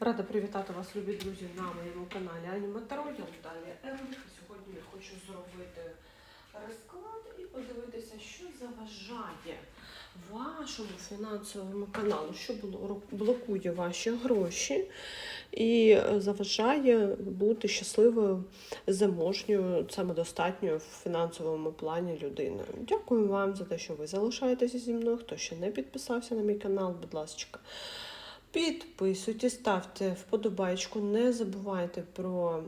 Рада привітати вас, любі друзі, на моєму каналі Аніматаро. Я Наталія Емрих. Сьогодні я хочу зробити розклад і подивитися, що заважає вашому фінансовому каналу, що блокує ваші гроші і е, заважає бути щасливою, заможньою, самодостатньою в фінансовому плані людиною. Дякую вам за те, що ви залишаєтеся зі мною. Хто ще не підписався на мій канал, будь ласка. Підписуйтесь, ставте вподобайку, не забувайте про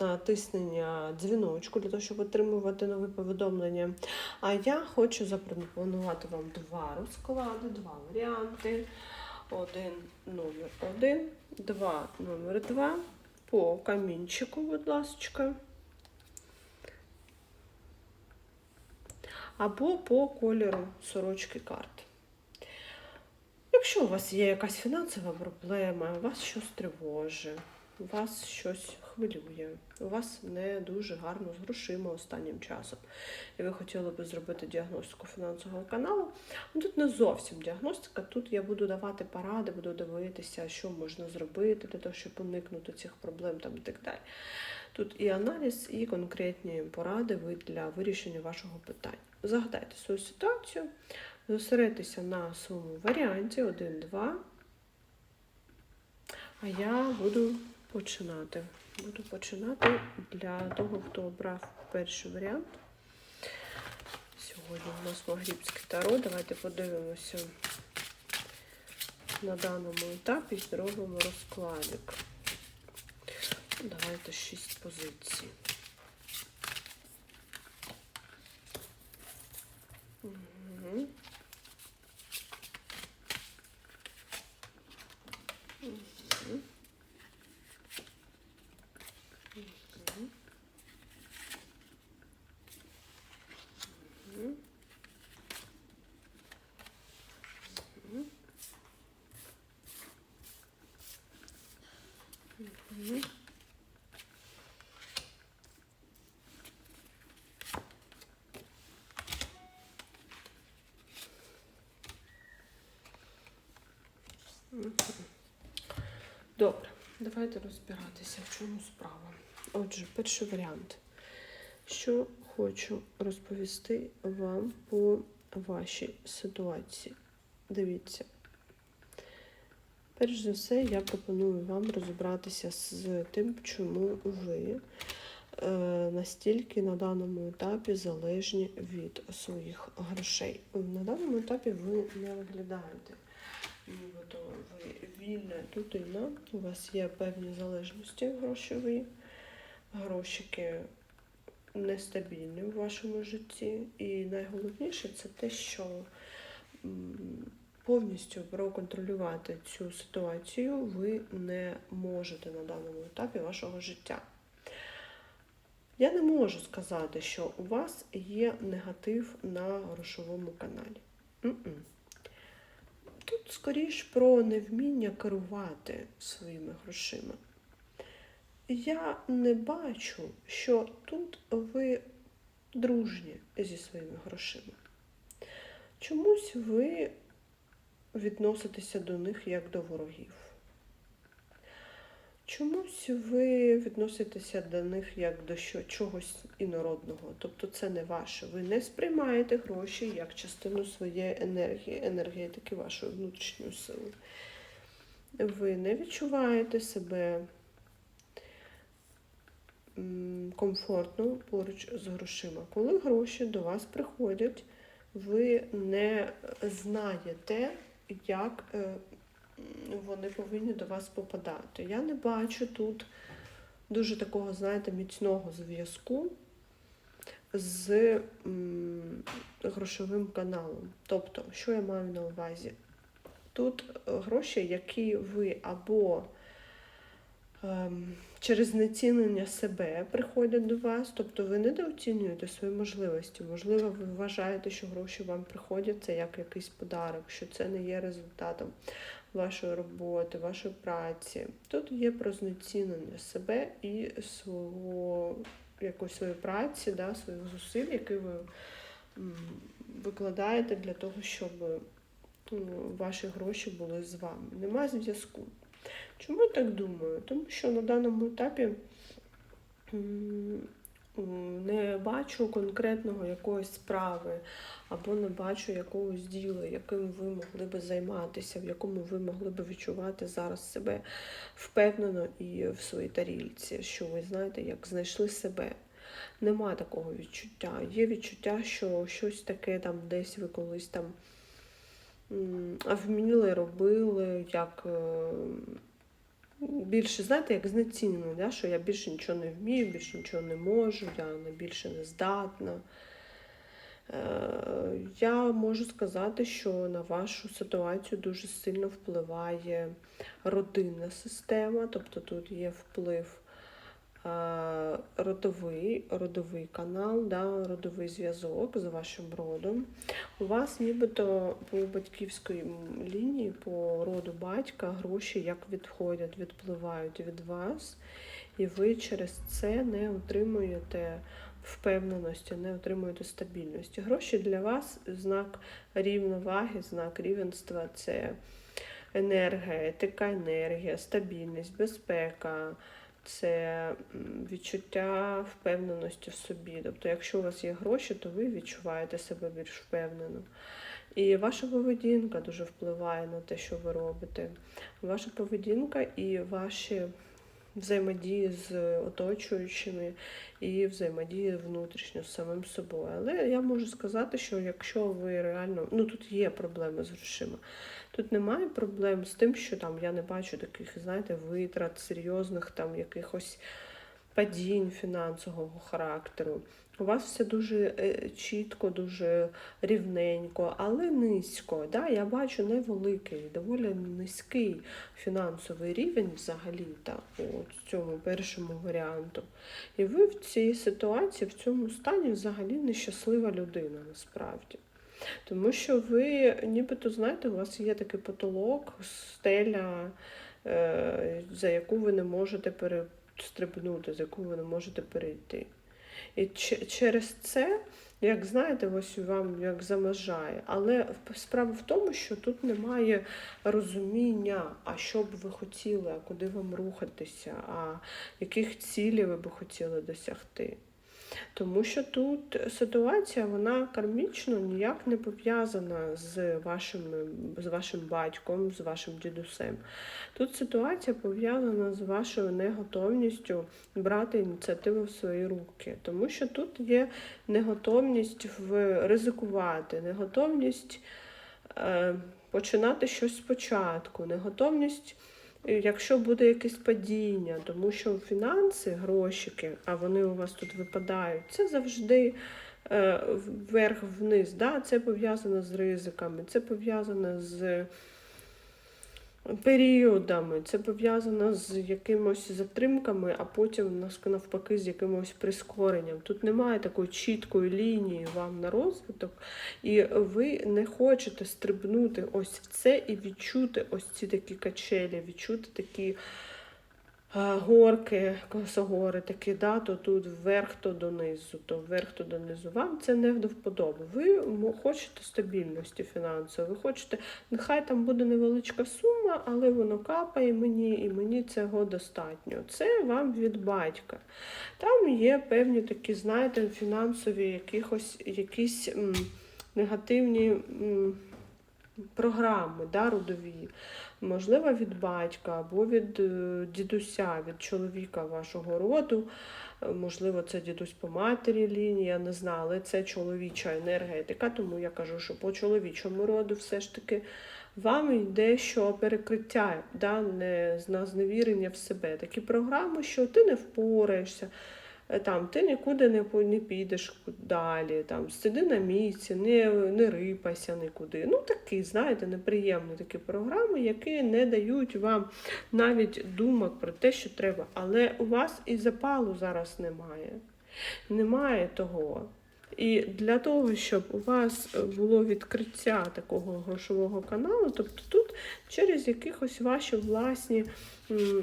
натиснення дзвіночку для того, щоб отримувати нові повідомлення. А я хочу запропонувати вам два розклади, два варіанти. Один номер один, два номер два. По камінчику, будь ласка. Або по кольору сорочки карти. Якщо у вас є якась фінансова проблема, вас щось тривожить, вас щось хвилює, у вас не дуже гарно з грошима останнім часом, і ви хотіли би зробити діагностику фінансового каналу, ну, тут не зовсім діагностика, тут я буду давати поради, буду дивитися, що можна зробити для того, щоб уникнути цих проблем там, і так далі. Тут і аналіз, і конкретні поради для вирішення вашого питання. Загадайте свою ситуацію, зосередьтеся на своєму варіанті 1-2. А я буду починати. Буду починати для того, хто обрав перший варіант. Сьогодні у нас Магрібське таро. Давайте подивимося на даному етапі і зробимо розкладик. Давайте 6 позицій. Добре, давайте розбиратися, в чому справа. Отже, перший варіант. Що хочу розповісти вам по вашій ситуації. Дивіться. Перш за все, я пропоную вам розібратися з тим, чому ви е, настільки на даному етапі залежні від своїх грошей. На даному етапі ви не виглядаєте нібито ви вільна людина, у вас є певні залежності грошові, грошики нестабільні в вашому житті. І найголовніше це те, що повністю проконтролювати цю ситуацію ви не можете на даному етапі вашого життя. Я не можу сказати, що у вас є негатив на грошовому каналі. М-м. Тут скоріш про невміння керувати своїми грошима. Я не бачу, що тут ви дружні зі своїми грошима. Чомусь ви відноситеся до них як до ворогів. Чомусь ви відноситеся до них як до чогось інородного. Тобто це не ваше. Ви не сприймаєте гроші як частину своєї енергії, енергетики, вашої внутрішньої сили. Ви не відчуваєте себе комфортно поруч з грошима. Коли гроші до вас приходять, ви не знаєте, як е, вони повинні до вас попадати. Я не бачу тут дуже такого, знаєте, міцного зв'язку з грошовим каналом. Тобто, що я маю на увазі? Тут гроші, які ви або ем, через знецінення себе приходять до вас, тобто ви недооцінюєте свої можливості. Можливо, ви вважаєте, що гроші вам приходять це як якийсь подарок, що це не є результатом вашої роботи, вашої праці. Тут є про знецінення себе і свого якоїсь своєї праці, да, своїх зусиль, які ви викладаєте для того, щоб ну, ваші гроші були з вами. Нема зв'язку. Чому я так думаю? Тому що на даному етапі не бачу конкретного якоїсь справи, або не бачу якогось діла, яким ви могли би займатися, в якому ви могли би відчувати зараз себе впевнено і в своїй тарільці, що ви знаєте, як знайшли себе. Нема такого відчуття. Є відчуття, що щось таке там десь ви колись там вміли, робили, як е, більше, знаєте, як знецінено, да? що я більше нічого не вмію, більше нічого не можу, я на більше не здатна. Е, Я можу сказати, що на вашу ситуацію дуже сильно впливає родинна система, тобто тут є вплив родовий, родовий канал, да, родовий зв'язок з вашим родом. У вас нібито по батьківській лінії, по роду батька, гроші як відходять, відпливають від вас, і ви через це не отримуєте впевненості, не отримуєте стабільності. Гроші для вас знак рівноваги, знак рівенства це енергетика, енергія, стабільність, безпека. Це відчуття впевненості в собі. Тобто, якщо у вас є гроші, то ви відчуваєте себе більш впевнено. І ваша поведінка дуже впливає на те, що ви робите. Ваша поведінка і ваші взаємодії з оточуючими і взаємодії внутрішньо з самим собою. Але я можу сказати, що якщо ви реально, ну тут є проблеми з грошима. Тут немає проблем з тим, що там я не бачу таких, знаєте, витрат, серйозних там якихось падінь фінансового характеру. У вас все дуже е, чітко, дуже рівненько, але низько. Да? Я бачу невеликий, доволі низький фінансовий рівень взагалі та, от, в цьому першому варіанту. І ви в цій ситуації, в цьому стані взагалі нещаслива людина насправді. Тому що ви, нібито, знаєте, у вас є такий потолок, стеля, е, за яку ви не можете перестрибнути, за яку ви не можете перейти. І через це, як знаєте, ось вам як замажає. Але справа в тому, що тут немає розуміння, а що б ви хотіли, а куди вам рухатися, а яких цілей ви би хотіли досягти. Тому що тут ситуація вона кармічно ніяк не пов'язана з вашим, з вашим батьком, з вашим дідусем. Тут ситуація пов'язана з вашою неготовністю брати ініціативу в свої руки, тому що тут є неготовність в ризикувати, неготовність е, починати щось спочатку, неготовність. Якщо буде якесь падіння, тому що фінанси, грошики, а вони у вас тут випадають, це завжди е, вверх-вниз. Да? Це пов'язано з ризиками, це пов'язано з періодами, це пов'язано з якимось затримками, а потім нас- навпаки з якимось прискоренням. Тут немає такої чіткої лінії вам на розвиток, і ви не хочете стрибнути ось в це і відчути ось ці такі качелі, відчути такі горки, косогори, такі, да, то тут вверх, то донизу, то вверх, то донизу. Вам це не до вподоби. Ви хочете стабільності фінансової, ви хочете, нехай там буде невеличка сума, але воно капає мені, і мені цього достатньо. Це вам від батька. Там є певні такі, знаєте, фінансові якихось, якісь м, негативні. м, Програми да, родові, можливо, від батька або від е, дідуся, від чоловіка вашого роду. Е, Можливо, це дідусь по матері лінії, я не знаю, але це чоловіча енергетика, тому я кажу, що по чоловічому роду все ж таки вам йде що перекриття, да, не, зневірення в себе. Такі програми, що ти не впораєшся, там, ти нікуди не, не підеш далі, там, сиди на місці, не, не рипайся нікуди. Ну, такі, знаєте, неприємні такі програми, які не дають вам навіть думок про те, що треба. Але у вас і запалу зараз немає. Немає того. І для того, щоб у вас е, було відкриття такого грошового каналу, тобто тут через якихось ваші власні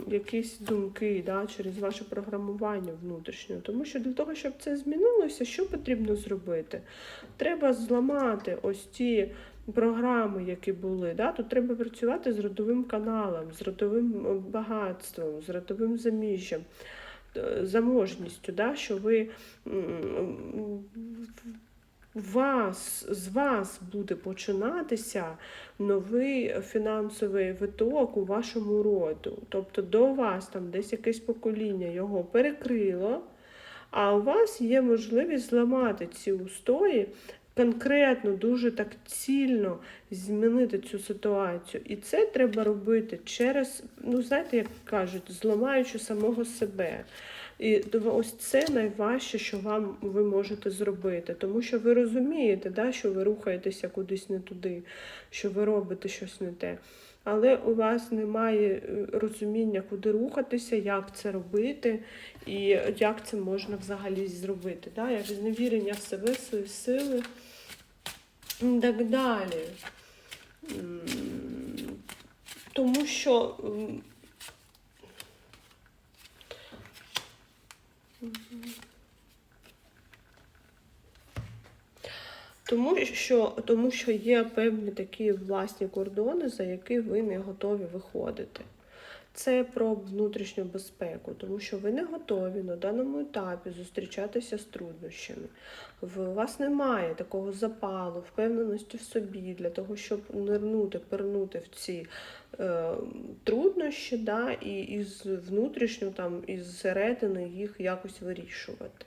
якісь думки, да, через ваше програмування внутрішнє. Тому що для того, щоб це змінилося, що потрібно зробити? Треба зламати ось ті програми, які були. Да? Тут треба працювати з родовим каналом, з родовим е, багатством, з родовим заміжжям, заможністю, да? що ви вас, з вас буде починатися новий фінансовий виток у вашому роду. Тобто до вас там десь якесь покоління його перекрило, а у вас є можливість зламати ці устої, конкретно, дуже так цільно змінити цю ситуацію. І це треба робити через, ну знаєте, як кажуть, зламаючи самого себе. І ось це найважче, що вам ви можете зробити, тому що ви розумієте, да, що ви рухаєтеся кудись не туди, що ви робите щось не те. Але у вас немає е, розуміння, куди рухатися, як це робити і як це можна взагалі зробити. Да? Як зневірення в себе, свої сили так далі. Тому що Тому що, тому що є певні такі власні кордони, за які ви не готові виходити. Це про внутрішню безпеку, тому що ви не готові на даному етапі зустрічатися з труднощами. В- вас немає такого запалу, впевненості в собі для того, щоб нирнути, пернути в ці е, труднощі, да, і із внутрішньо, там, із середини їх якось вирішувати.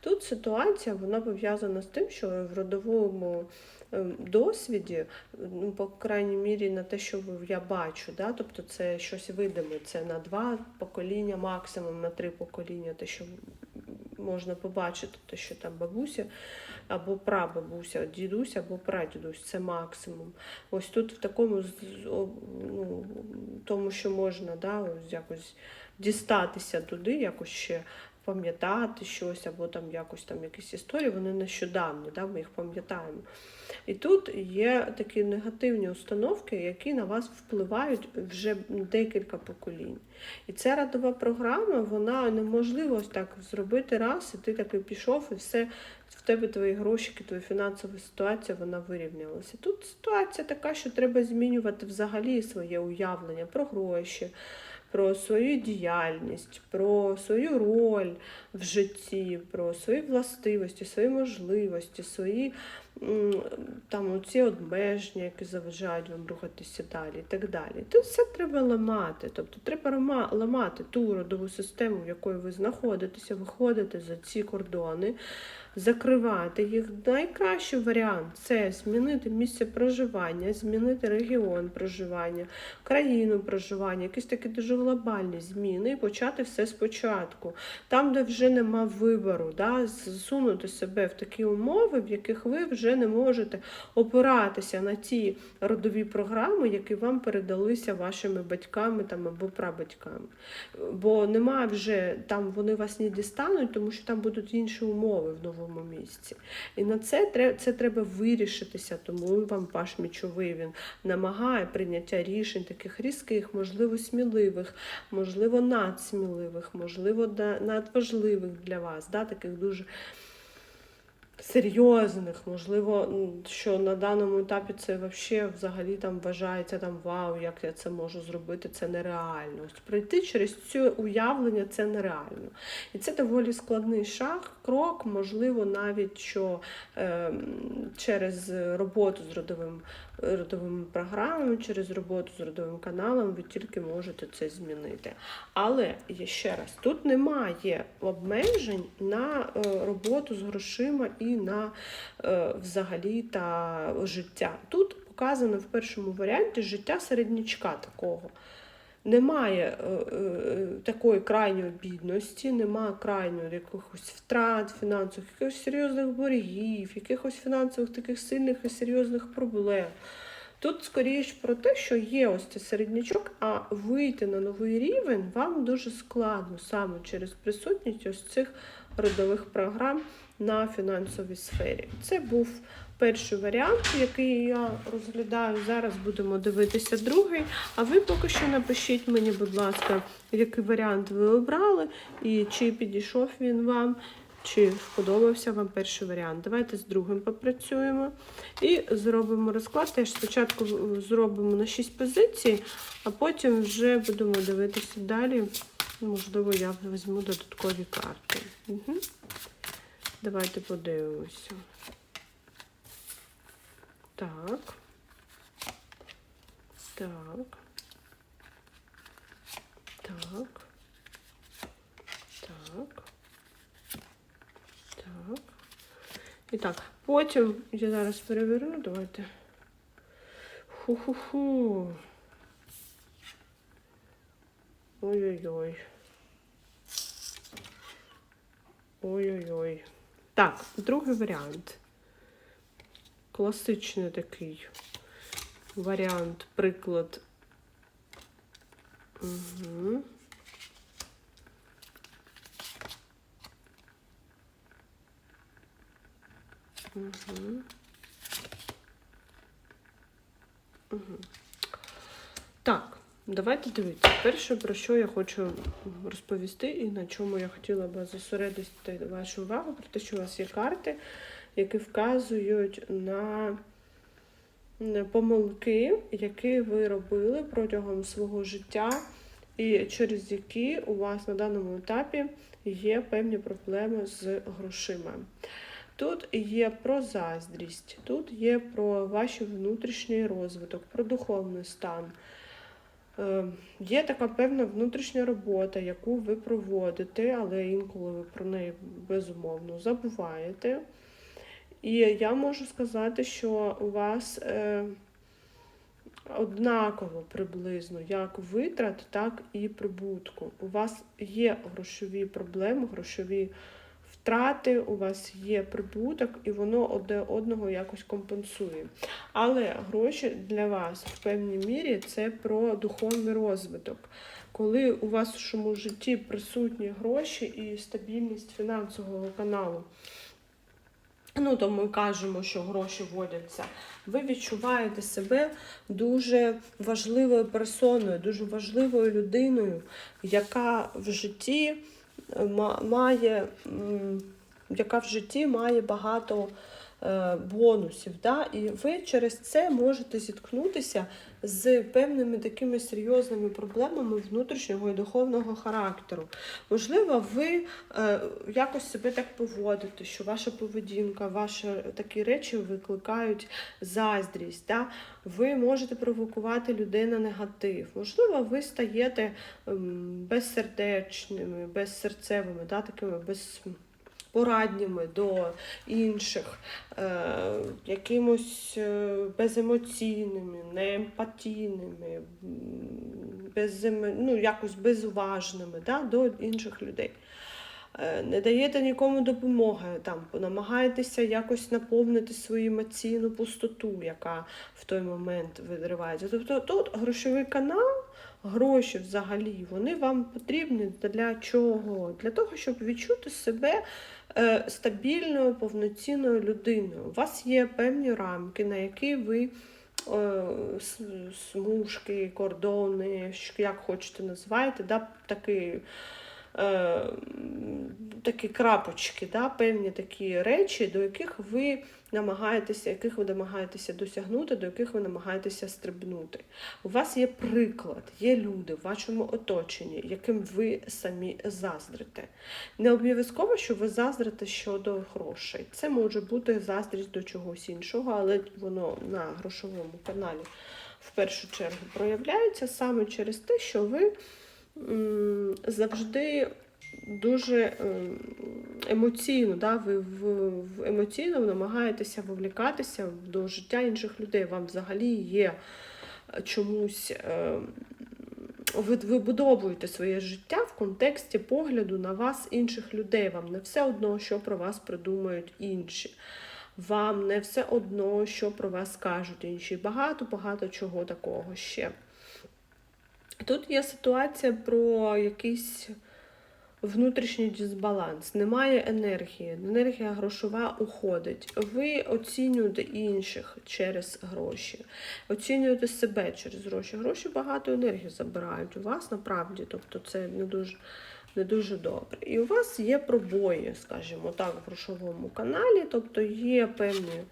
Тут ситуація вона пов'язана з тим, що в родовому досвіді, ну, по крайній мірі, на те, що я бачу, да? тобто це щось видиме, це на два покоління, максимум на три покоління, те, що можна побачити, те, що там бабуся або прабабуся, дідусь або прадідусь, це максимум. Ось тут в такому ну, тому, що можна да, ось якось дістатися туди, якось ще пам'ятати щось, або там якось там якісь історії, вони нещодавні, да, ми їх пам'ятаємо. І тут є такі негативні установки, які на вас впливають вже декілька поколінь. І ця радова програма, вона неможливо так зробити раз, і ти таки пішов, і все в тебе твої грошики, твоя фінансова ситуація вона вирівнялася. Тут ситуація така, що треба змінювати взагалі своє уявлення про гроші, про свою діяльність, про свою роль в житті, про свої властивості, свої можливості, свої там оці обмеження, які заважають вам рухатися далі, і так далі. Тут все треба ламати. Тобто треба ламати ту родову систему, в якої ви знаходитеся, виходити за ці кордони, закривати їх. Найкращий варіант це змінити місце проживання, змінити регіон проживання, країну проживання, якісь такі дуже глобальні зміни і почати все спочатку. Там, де вже нема вибору, да, засунути себе в такі умови, в яких ви вже не можете опиратися на ті родові програми, які вам передалися вашими батьками там, або прабатьками. Бо немає вже там, вони вас не дістануть, тому що там будуть інші умови в новому місці. І на це це треба вирішитися, тому вам ваш мічовий він намагає прийняття рішень таких різких, можливо, сміливих, можливо, надсміливих, можливо, надважливих для вас, да, таких дуже серйозних, можливо, що на даному етапі це вообще взагалі там вважається там вау, як я це можу зробити, це нереально. Пройти через це уявлення це нереально. І це доволі складний шаг, крок, можливо, навіть що е, через роботу з родовим, родовими програмами, через роботу з родовим каналом ви тільки можете це змінити. Але ще раз, тут немає обмежень на е, роботу з грошима і на е, взагалі та життя. Тут показано в першому варіанті життя середнячка такого. Немає е, е, такої крайньої бідності, немає крайньої якихось втрат фінансових, якихось серйозних боргів, якихось фінансових таких сильних і серйозних проблем. Тут скоріш про те, що є ось цей середнячок, а вийти на новий рівень вам дуже складно саме через присутність ось цих родових програм на фінансовій сфері. Це був перший варіант, який я розглядаю. Зараз будемо дивитися другий. А ви поки що напишіть мені, будь ласка, який варіант ви обрали і чи підійшов він вам. Чи сподобався вам перший варіант? Давайте з другим попрацюємо. І зробимо розклад. Теж спочатку зробимо на 6 позицій, а потім вже будемо дивитися далі. Можливо, я візьму додаткові карти. Угу. Давайте подивимося. Так. Так. Так. Так. Так. І так, потім я зараз переверну, давайте. Ху-ху-ху. Ой-ой-ой. Ой-ой-ой. Так, другий варіант. Класичний такий варіант, приклад. Угу. Угу. Угу. Так, давайте дивитися. Перше, про що я хочу розповісти, і на чому я хотіла би зосередити вашу увагу, про те, що у вас є карти, які вказують на помилки, які ви робили протягом свого життя, і через які у вас на даному етапі є певні проблеми з грошима. Тут є про заздрість, тут є про ваш внутрішній розвиток, про духовний стан. Е, Є така певна внутрішня робота, яку ви проводите, але інколи ви про неї безумовно забуваєте. І я можу сказати, що у вас е, однаково приблизно як витрат, так і прибутку. У вас є грошові проблеми, грошові втрати, у вас є прибуток, і воно одне одного якось компенсує. Але гроші для вас в певній мірі це про духовний розвиток. Коли у вашому житті присутні гроші і стабільність фінансового каналу. Ну, то ми кажемо, що гроші вводяться. Ви відчуваєте себе дуже важливою персоною, дуже важливою людиною, яка в житті має, яка в житті має багато е, бонусів. Да? І ви через це можете зіткнутися з певними такими серйозними проблемами внутрішнього і духовного характеру. Можливо, ви е, якось себе так поводите, що ваша поведінка, ваші такі речі викликають заздрість. Да? Ви можете провокувати людей на негатив. Можливо, ви стаєте ем, безсердечними, безсерцевими, да? такими без порадніми до інших, е, якимось е, беземоційними, неемпатійними, без, ну, якось безуважними да, до інших людей. Е, не даєте нікому допомоги, там, намагаєтеся якось наповнити свою емоційну пустоту, яка в той момент видривається. Тобто тут грошовий канал, гроші взагалі, вони вам потрібні для чого? Для того, щоб відчути себе стабільною, повноцінною людиною. У вас є певні рамки, на які ви е, смужки, кордони, як хочете називаєте, да, такий е, такі крапочки, да, певні такі речі, до яких ви намагаєтеся, яких ви намагаєтеся досягнути, до яких ви намагаєтеся стрибнути. У вас є приклад, є люди в вашому оточенні, яким ви самі заздрите. Не обов'язково, що ви заздрите щодо грошей. Це може бути заздрість до чогось іншого, але воно на грошовому каналі в першу чергу проявляється саме через те, що ви завжди дуже ем, емоційно, да, ви в, в емоційно намагаєтеся вовлікатися до життя інших людей. Вам взагалі є чомусь. Ем, ви вибудовуєте своє життя в контексті погляду на вас інших людей. Вам не все одно, що про вас придумають інші. Вам не все одно, що про вас скажуть інші. Багато-багато чого такого ще. Тут є ситуація про якийсь внутрішній дисбаланс, немає енергії, енергія грошова уходить. Ви оцінюєте інших через гроші, оцінюєте себе через гроші. Гроші багато енергії забирають у вас, направді, тобто це не дуже не дуже добре. І у вас є пробої, скажімо так, в грошовому каналі, тобто є певні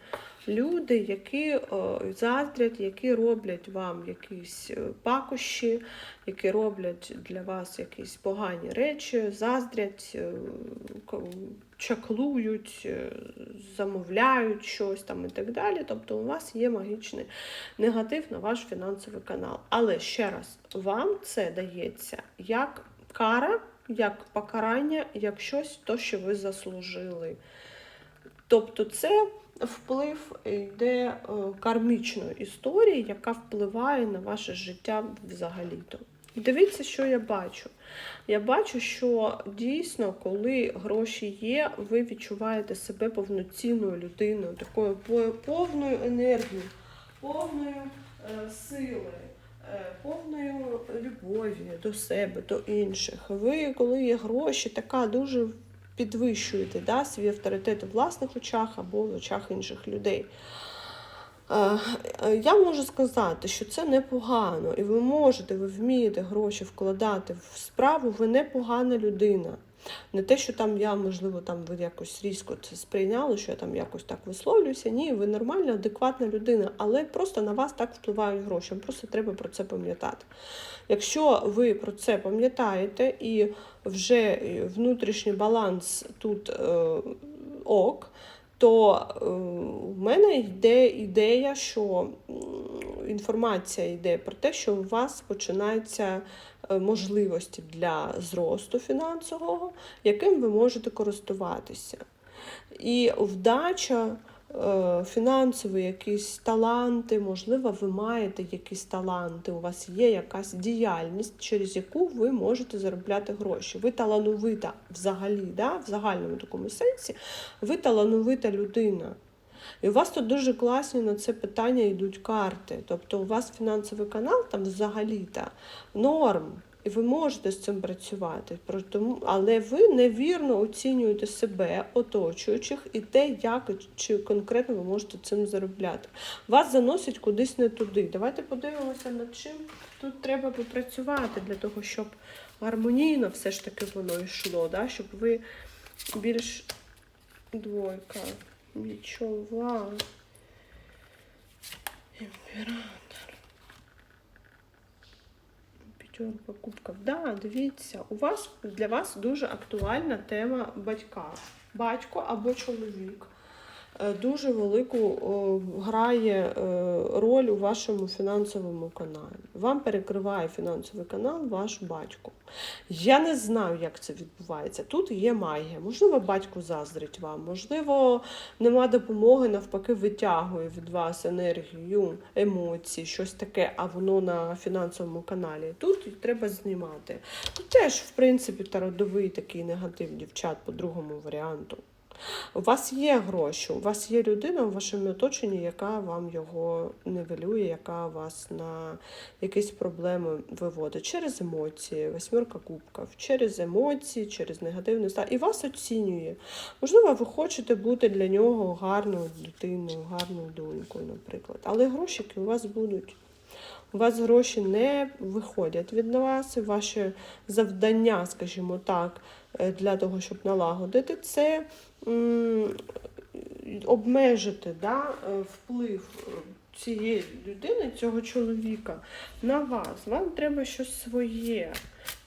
люди, які заздрять, які роблять вам якісь е, пакощі, які роблять для вас якісь погані речі, заздрять, е, чаклують, е, замовляють щось там і так далі. Тобто у вас є магічний негатив на ваш фінансовий канал. Але ще раз, вам це дається як кара, як покарання, як щось, то, що ви заслужили. Тобто це вплив йде е, кармічної історії, яка впливає на ваше життя взагалі-то. Дивіться, що я бачу. Я бачу, що дійсно, коли гроші є, ви відчуваєте себе повноцінною людиною, такою повною енергією, повною е, сили, е, повною любові до себе, до інших. Ви, коли є гроші, така дуже підвищуєте да, свій авторитет у власних очах або в очах інших людей. Е, е, Я можу сказати, що це непогано, і ви можете, ви вмієте гроші вкладати в справу, ви непогана людина. Не те, що там я, можливо, там ви якось різко це сприйняли, що я там якось так висловлююся. Ні, ви нормальна, адекватна людина, але просто на вас так впливають гроші. Просто треба про це пам'ятати. Якщо ви про це пам'ятаєте і вже внутрішній баланс тут е, ок, то е, в мене йде ідея, що інформація йде про те, що у вас починаються е, можливості для зросту фінансового, яким ви можете користуватися. І вдача, фінансові якісь таланти, можливо, ви маєте якісь таланти, у вас є якась діяльність, через яку ви можете заробляти гроші. Ви талановита взагалі, да, в загальному такому сенсі, ви талановита людина. І у вас тут дуже класні на це питання йдуть карти. Тобто у вас фінансовий канал там взагалі-то норм. І ви можете з цим працювати, але ви невірно оцінюєте себе, оточуючих, і те, як чи конкретно ви можете цим заробляти. Вас заносять кудись не туди. Давайте подивимося, над чим тут треба попрацювати для того, щоб гармонійно все ж таки воно йшло, да? щоб ви більш двойка відчула. Імператор. П'ятерка кубків. Да, дивіться, у вас для вас дуже актуальна тема батька. Батько або чоловік дуже велику грає е, роль у вашому фінансовому каналі. Вам перекриває фінансовий канал ваш батько. Я не знаю, як це відбувається. Тут є магія. Можливо, батько заздрить вам, можливо, нема допомоги, навпаки, витягує від вас енергію, емоції, щось таке, а воно на фінансовому каналі. Тут треба знімати. Теж, в принципі, та родовий такий негатив дівчат по другому варіанту. У вас є гроші, у вас є людина у вашому оточенні, яка вам його нивелює, яка вас на якісь проблеми виводить через емоції, восьмерка кубків, через емоції, через негативний стан, і вас оцінює. Можливо, ви хочете бути для нього гарною дитиною, гарною донькою, наприклад. Але грошики у вас будуть. У вас гроші не виходять від вас, і ваше завдання, скажімо так, для того, щоб налагодити це, обмежити да, е, вплив е, цієї людини, цього чоловіка на вас. Вам треба щось своє.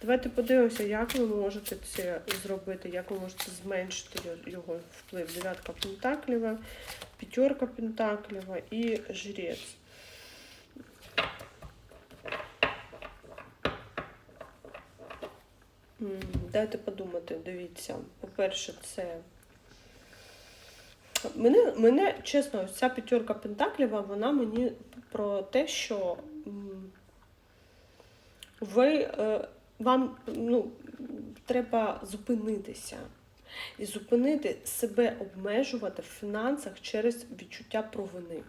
Давайте подивимося, як ви можете це зробити, як ви можете зменшити його- вплив. Дев'ятка пентакліва, п'ятерка пентакліва і жрець. Дайте подумати, дивіться. По-перше, це. Мене, мене, чесно, ця п'ятерка пентакліва, вона мені про те, що ви, е, вам ну, треба зупинитися. І зупинити себе обмежувати в фінансах через відчуття провини.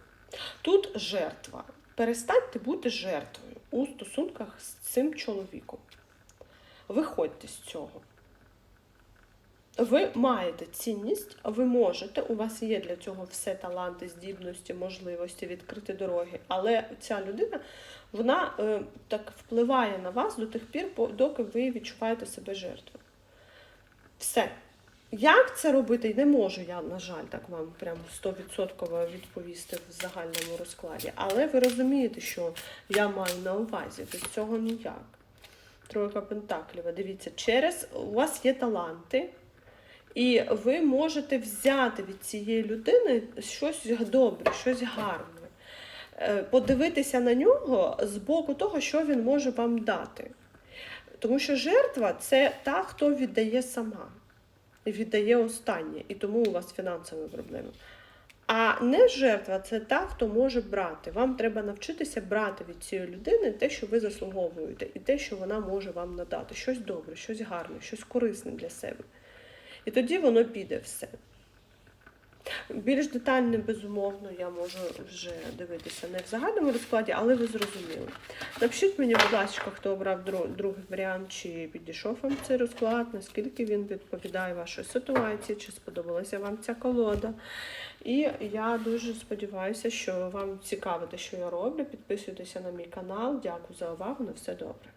Тут жертва. Перестаньте бути жертвою у стосунках з цим чоловіком. Виходьте з цього. Ви маєте цінність, ви можете, у вас є для цього все таланти, здібності, можливості, відкриті дороги. Але ця людина, вона е, так впливає на вас до тих пір, доки ви відчуваєте себе жертвою. Все. Як це робити, не можу я, на жаль, так вам прям 100% відповісти в загальному розкладі. Але ви розумієте, що я маю на увазі, без цього ніяк. Тройка Пентаклів. Дивіться, через у вас є таланти, і ви можете взяти від цієї людини щось добре, щось гарне. Е, Подивитися на нього з боку того, що він може вам дати. Тому що жертва це та, хто віддає сама. Віддає останнє, і тому у вас фінансові проблеми. А не жертва це та, хто може брати. Вам треба навчитися брати від цієї людини те, що ви заслуговуєте, і те, що вона може вам надати. Щось добре, щось гарне, щось корисне для себе. І тоді воно піде все. Більш детально, безумовно, я можу вже дивитися не в загальному розкладі, але ви зрозуміли. Напишіть мені, будь ласка, хто обрав другий варіант, чи підійшов вам цей розклад, наскільки він відповідає вашій ситуації, чи сподобалася вам ця колода. І я дуже сподіваюся, що вам цікаво те, що я роблю. Підписуйтеся на мій канал. Дякую за увагу. На все добре.